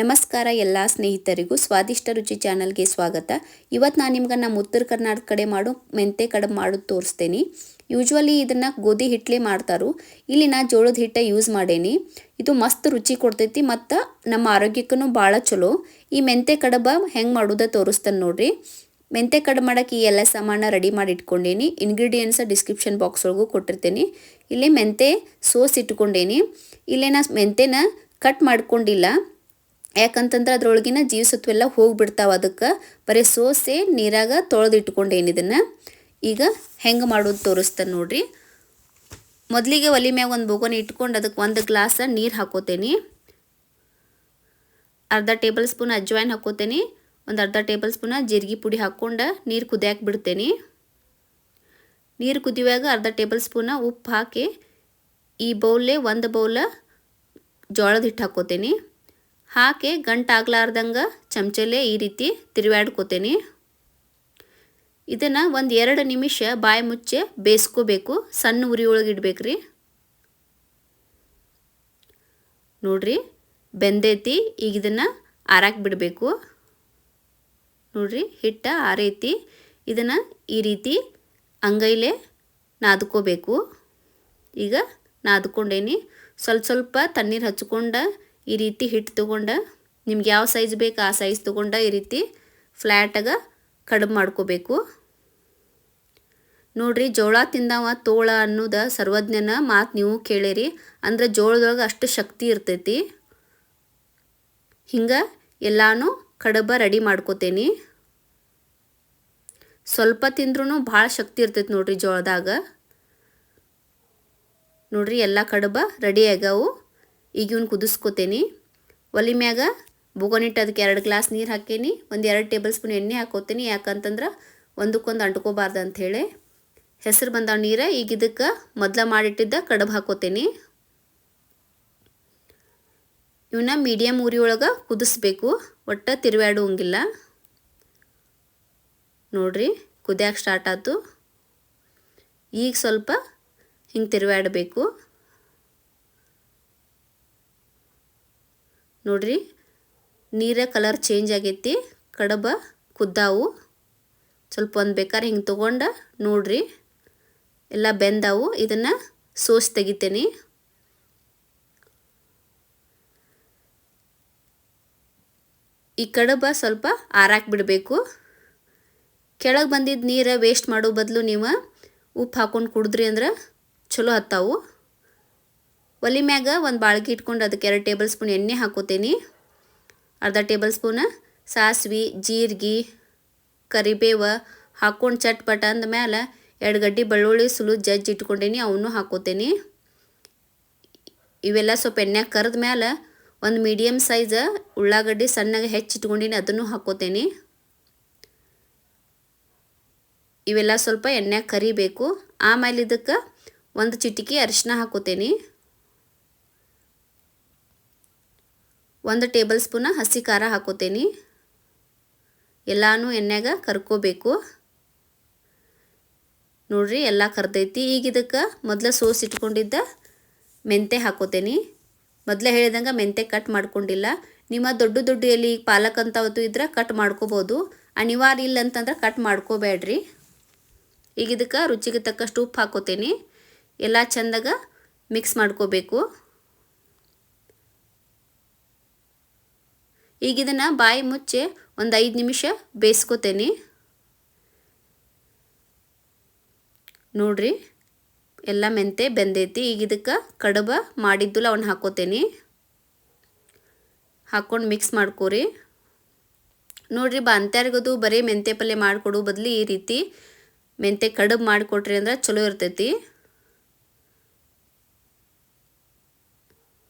ನಮಸ್ಕಾರ ಎಲ್ಲ ಸ್ನೇಹಿತರಿಗೂ ಸ್ವಾದಿಷ್ಟ ರುಚಿ ಚಾನಲ್ಗೆ ಸ್ವಾಗತ. ಇವತ್ತು ನಾನು ನಿಮ್ಗೆ ನಮ್ಮ ಉತ್ತರ ಕರ್ನಾಟಕ ಕಡೆ ಮಾಡೋ ಮೆಂತೆ ಕಡೆ ಮಾಡೋದು ತೋರಿಸ್ತೇನೆ. ಯೂಶ್ವಲಿ ಇದನ್ನು ಗೋಧಿ ಹಿಟ್ಟಲೇ ಮಾಡ್ತಾರೋ. ಇಲ್ಲಿ ನಾ ಜೋಳದ ಹಿಟ್ಟ ಯೂಸ್ ಮಾಡೇನಿ. ಇದು ಮಸ್ತ್ ರುಚಿ ಕೊಡ್ತೈತಿ ಮತ್ತು ನಮ್ಮ ಆರೋಗ್ಯಕ್ಕೂ ಭಾಳ ಚಲೋ. ಈ ಮೆಂತೆ ಕಡಬ ಹೆಂಗೆ ಮಾಡೋದ ತೋರಿಸ್ತಾನೆ ನೋಡ್ರಿ. ಮೆಂತೆ ಕಡ ಮಾಡೋಕ್ಕೆ ಈ ಎಲ್ಲ ಸಾಮಾನ ರೆಡಿ ಮಾಡಿ ಇಟ್ಕೊಂಡೇನಿ. ಇನ್ಗ್ರೀಡಿಯೆಂಟ್ಸ ಡಿಸ್ಕ್ರಿಪ್ಷನ್ ಬಾಕ್ಸ್ ಒಳಗೂ ಕೊಟ್ಟಿರ್ತೇನೆ. ಇಲ್ಲಿ ಮೆಂತೆ ಸೋಸ್ ಇಟ್ಕೊಂಡೇನಿ. ಇಲ್ಲೇ ನಾ ಮೆಂತೆನ ಕಟ್ ಮಾಡ್ಕೊಂಡಿಲ್ಲ. ಯಾಕಂತಂದ್ರೆ ಅದ್ರೊಳಗಿನ ಜೀವಸತ್ವ ಎಲ್ಲ ಹೋಗ್ಬಿಡ್ತಾವ ಅದಕ್ಕೆ. ಬರೀ ಸೋಸೆ, ನೀರಾಗ ತೊಳೆದು ಇಟ್ಕೊಂಡೇನಿ ಇದನ್ನು ಈಗ ಹೆಂಗೆ ಮಾಡೋದು ತೋರಿಸ್ತಾನೆ ನೋಡ್ರಿ. ಮೊದಲಿಗೆ ಒಲಿ ಮ್ಯಾಗ ಒಂದು ಬೋಗನ ಇಟ್ಕೊಂಡು ಅದಕ್ಕೆ ಒಂದು ಗ್ಲಾಸ ನೀರು ಹಾಕೋತೇನೆ. ಅರ್ಧ ಟೇಬಲ್ ಸ್ಪೂನ್ ಅಜ್ವಾಯಿನ್ ಹಾಕೋತೇನೆ. ಒಂದು ಅರ್ಧ ಟೇಬಲ್ ಸ್ಪೂನ ಜೀರಿಗೆ ಪುಡಿ ಹಾಕ್ಕೊಂಡು ನೀರು ಕುದಿಯಾಕೆ ಬಿಡ್ತೇನೆ. ನೀರು ಕುದಿಯುವಾಗ ಅರ್ಧ ಟೇಬಲ್ ಸ್ಪೂನ ಉಪ್ಪು ಹಾಕಿ ಈ ಬೌಲೇ ಒಂದು ಬೌಲ ಜೋಳದ ಹಿಟ್ಟು ಹಾಕೋತೇನೆ. ಹಾಕಿ ಗಂಟಾಗ್ಲಾರ್ದಂಗೆ ಚಮಚಲೇ ಈ ರೀತಿ ತಿರುವಾಡ್ಕೋತೀನಿ ಇದನ್ನು ಒಂದು ಎರಡು ನಿಮಿಷ ಬಾಯಿ ಮುಚ್ಚೆ ಬೇಯಿಸ್ಕೋಬೇಕು. ಸಣ್ಣ ಉರಿ ಒಳಗೆ ಇಡ್ಬೇಕ್ರಿ. ನೋಡ್ರಿ, ಬೆಂದೈತಿ, ಈಗ ಇದನ್ನು ಆರಾಕ್ ಬಿಡಬೇಕು. ನೋಡ್ರಿ, ಹಿಟ್ಟ ಆರೈತಿ. ಇದನ್ನು ಈ ರೀತಿ ಅಂಗೈಲೇ ನಾದ್ಕೋಬೇಕು. ಈಗ ನಾದ್ಕೊಂಡೇನಿ. ಸ್ವಲ್ಪ ಸ್ವಲ್ಪ ತಣ್ಣೀರು ಹಚ್ಕೊಂಡು ಈ ರೀತಿ ಹಿಟ್ಟು ತೊಗೊಂಡು, ನಿಮ್ಗೆ ಯಾವ ಸೈಜ್ ಬೇಕು ಆ ಸೈಜ್ ತೊಗೊಂಡು ಈ ರೀತಿ ಫ್ಲ್ಯಾಟಾಗ ಕಡಿಮೆ ಮಾಡ್ಕೋಬೇಕು. ನೋಡ್ರಿ, ಜೋಳ ತಿಂದವ ತೋಳ ಅನ್ನೋದ ಸರ್ವಜ್ಞನ ಮಾತು ನೀವು ಕೇಳಿರಿ. ಅಂದ್ರೆ ಜೋಳದೊಳಗೆ ಅಷ್ಟು ಶಕ್ತಿ ಇರ್ತೈತಿ. ಹಿಂಗೆ ಎಲ್ಲಾನು ಕಡಬ ರೆಡಿ ಮಾಡ್ಕೋತೇನೆ. ಸ್ವಲ್ಪ ತಿಂದ್ರೂ ಭಾಳ ಶಕ್ತಿ ಇರ್ತೈತಿ ನೋಡ್ರಿ ಜೋಳದಾಗ. ನೋಡ್ರಿ, ಎಲ್ಲ ಕಡಬ ರೆಡಿ ಆಗ್ಯಾವು. ಈಗ ಇವ್ನು ಕುದಿಸ್ಕೊತೀನಿ. ಒಲಿ ಮ್ಯಾಗ ಬುಗೋನಿಟ್ಟು ಅದಕ್ಕೆ ಎರಡು ಗ್ಲಾಸ್ ನೀರು ಹಾಕೇನಿ. ಒಂದು ಎರಡು ಟೇಬಲ್ ಸ್ಪೂನ್ ಎಣ್ಣೆ ಹಾಕೋತೀನಿ. ಯಾಕಂತಂದ್ರೆ ಒಂದಕ್ಕೊಂದು ಅಂಟ್ಕೋಬಾರ್ದು ಅಂಥೇಳಿ ಹೆಸರು ಬಂದಾವ ನೀರು. ಈಗ ಇದಕ್ಕೆ ಮೊದಲ ಮಾಡಿಟ್ಟಿದ್ದ ಕಡಬು ಹಾಕೋತೀನಿ. ಇವನ್ನ ಮೀಡಿಯಮ್ ಉರಿ ಒಳಗೆ ಕುದಿಸ್ಬೇಕು. ಒಟ್ಟು ತಿರುವಾಡುವಂಗಿಲ್ಲ ನೋಡ್ರಿ, ಕುದಿಯಾಕೆ ಸ್ಟಾರ್ಟ್ ಆಯ್ತು ಈಗ ಸ್ವಲ್ಪ ಹಿಂಗೆ ತಿರುವಾಡಬೇಕು ನೋಡ್ರಿ, ನೀರ ಕಲರ್ ಚೇಂಜ್ ಆಗೈತಿ, ಕಡಬ ಕುದ್ದಾವು. ಸ್ವಲ್ಪ ಒಂದು ಬೇಕಾದ್ರೆ ಹಿಂಗೆ ತೊಗೊಂಡು ನೋಡ್ರಿ, ಎಲ್ಲ ಬೆಂದಾವು. ಇದನ್ನು ಸೋಸಿ ತೆಗಿತೇನೆ. ಈ ಕಡಬ ಸ್ವಲ್ಪ ಆರಾಕ್ ಬಿಡಬೇಕು. ಕೆಳಗೆ ಬಂದಿದ್ದ ನೀರು ವೇಸ್ಟ್ ಮಾಡೋ ಬದಲು ನೀವು ಉಪ್ಪು ಹಾಕ್ಕೊಂಡು ಕುಡಿದ್ರಿ ಅಂದ್ರೆ ಚಲೋ ಹತ್ತಾವು. ಒಲಿ ಮ್ಯಾಗ ಒಂದು ಬಾಳ್ಗೆ ಇಟ್ಕೊಂಡು ಅದಕ್ಕೆ ಎರಡು ಟೇಬಲ್ ಸ್ಪೂನ್ ಎಣ್ಣೆ ಹಾಕೋತೀನಿ. ಅರ್ಧ ಟೇಬಲ್ ಸ್ಪೂನ್ ಸಾಸ್ವೆ, ಜೀರಿಗೆ, ಕರಿಬೇವ ಹಾಕ್ಕೊಂಡು ಚಟ್ಪಟ ಅಂದಮೇಲೆ ಎರಡು ಗಡ್ಡಿ ಬೆಳ್ಳುಳ್ಳಿ ಸುಲು ಜಜ್ಜಿ ಇಟ್ಕೊಂಡೇನಿ, ಅವನ್ನೂ ಹಾಕೋತೇನೆ. ಇವೆಲ್ಲ ಸ್ವಲ್ಪ ಎಣ್ಣೆಗೆ ಕರೆದ ಮೇಲೆ ಒಂದು ಮೀಡಿಯಮ್ ಸೈಜ್ ಉಳ್ಳಾಗಡ್ಡಿ ಸಣ್ಣಗೆ ಹೆಚ್ಚಿಟ್ಕೊಂಡೀನಿ ಅದನ್ನು ಹಾಕೋತೀನಿ. ಇವೆಲ್ಲ ಸ್ವಲ್ಪ ಎಣ್ಣೆ ಕರಿಬೇಕು. ಆಮೇಲೆ ಇದಕ್ಕೆ ಒಂದು ಚಿಟಿಕೆ ಅರಿಶಿನ ಹಾಕೋತೇನೆ. ಒಂದು ಟೇಬಲ್ ಸ್ಪೂನ ಹಸಿ ಖಾರ ಹಾಕೋತೀನಿ. ಎಲ್ಲಾನು ಎಣ್ಣೆಗೆ ಕರ್ಕೋಬೇಕು. ನೋಡ್ರಿ ಎಲ್ಲ ಕರ್ದೈತಿ. ಈಗ ಇದಕ್ಕೆ ಮೊದಲು ಸೋಸ್ ಇಟ್ಕೊಂಡಿದ್ದ ಮೆಂತೆ ಹಾಕೋತೀನಿ. ಮೊದಲೇ ಹೇಳಿದಂಗೆ ಮೆಂತೆ ಕಟ್ ಮಾಡ್ಕೊಂಡಿಲ್ಲ. ನಿಮ್ಮ ದೊಡ್ಡ ದೊಡ್ಡ ಎಲ್ಲಿ ಪಾಲಕ್ ಅಂತವತ್ತು ಇದ್ರೆ ಕಟ್ ಮಾಡ್ಕೋಬೋದು. ಅನಿವಾರ್ಯ ಇಲ್ಲ ಅಂತಂದ್ರೆ ಕಟ್ ಮಾಡ್ಕೋಬೇಡ್ರಿ. ಈಗ ಇದಕ್ಕೆ ರುಚಿಗೆ ತಕ್ಕಷ್ಟು ಉಪ್ಪು ಹಾಕೋತೀನಿ. ಎಲ್ಲ ಚೆಂದಾಗ ಮಿಕ್ಸ್ ಮಾಡ್ಕೋಬೇಕು. ಈಗ ಇದನ್ನು ಬಾಯಿ ಮುಚ್ಚಿ ಒಂದು ಐದು ನಿಮಿಷ ಬೇಯಿಸ್ಕೋತೇನೆ. ನೋಡ್ರಿ, ಎಲ್ಲ ಮೆಂತೆ ಬೆಂದೈತಿ. ಈಗ ಇದಕ್ಕೆ ಕಡಬ ಮಾಡಿದ್ದುಲ್ಲ ಅವನ್ನ ಹಾಕೋತೇನೆ. ಹಾಕ್ಕೊಂಡು ಮಿಕ್ಸ್ ಮಾಡ್ಕೋರಿ. ನೋಡ್ರಿ ಬಾ ಅಂತ್ಯಾರಿಗದು ಬರೀ ಮೆಂತೆ ಪಲ್ಯ ಮಾಡಿಕೊಡು ಬದಲು ಈ ರೀತಿ ಮೆಂತೆ ಕಡುಬು ಮಾಡಿಕೊಟ್ರಿ ಅಂದ್ರೆ ಚಲೋ ಇರ್ತೈತಿ.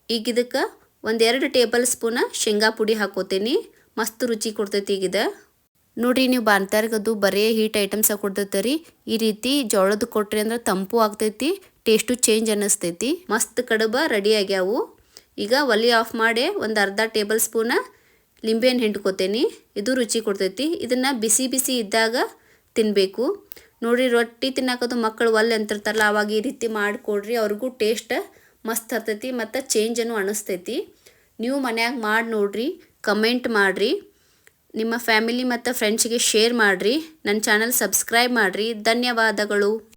ಈಗ ಇದಕ್ಕೆ ಒಂದೆರಡು ಟೇಬಲ್ ಸ್ಪೂನ ಶೇಂಗಾ ಪುಡಿ ಹಾಕೋತೀನಿ. ಮಸ್ತ್ ರುಚಿ ಕೊಡ್ತೈತಿ ಈಗಿದ. ನೋಡ್ರಿ, ನೀವು ಬಾಂತಾರ್ಗದು ಬರೀ ಹೀಟ್ ಐಟಮ್ಸ ಕೊಡ್ತೈತೆ ರೀ ಈ ರೀತಿ ಜೋಳದ ಕೊಟ್ರಿ ಅಂದ್ರೆ ತಂಪು ಆಗ್ತೈತಿ, ಟೇಸ್ಟು ಚೇಂಜ್ ಅನ್ನಿಸ್ತೈತಿ. ಮಸ್ತ್ ಕಡುಬ ರೆಡಿ ಆಗ್ಯಾವು. ಈಗ ಒಲಿ ಆಫ್ ಮಾಡಿ ಒಂದು ಅರ್ಧ ಟೇಬಲ್ ಸ್ಪೂನ ಲಿಂಬೆಹಣ್ಣು ಹಿಂಡ್ಕೋತೇನೆ. ಇದು ರುಚಿ ಕೊಡ್ತೈತಿ. ಇದನ್ನು ಬಿಸಿ ಬಿಸಿ ಇದ್ದಾಗ ತಿನ್ನಬೇಕು ನೋಡ್ರಿ, ರೊಟ್ಟಿ ತಿನ್ನಾಕದು ಮಕ್ಕಳು ಒಲ್ಲೆ ಅಂತಿರ್ತಾರಲ್ಲ, ಅವಾಗ ಈ ರೀತಿ ಮಾಡಿಕೊಡ್ರಿ. ಅವ್ರಿಗೂ ಟೇಸ್ಟ್ ಮಸ್ತ್ ಹರ್ತೈತಿ ಮತ್ತು ಚೇಂಜನ್ನು ಅನಿಸ್ತೈತಿ ನೀವು ಮನ್ಯಾಗ ಮಾಡಿ ನೋಡ್ರಿ ಕಮೆಂಟ್ ಮಾಡಿರಿ. ನಿಮ್ಮ ಫ್ಯಾಮಿಲಿ ಮತ್ತು ಫ್ರೆಂಡ್ಸ್ಗೆ ಶೇರ್ ಮಾಡಿರಿ. ನನ್ನ ಚಾನಲ್ ಸಬ್ಸ್ಕ್ರೈಬ್ ಮಾಡಿರಿ. ಧನ್ಯವಾದಗಳು.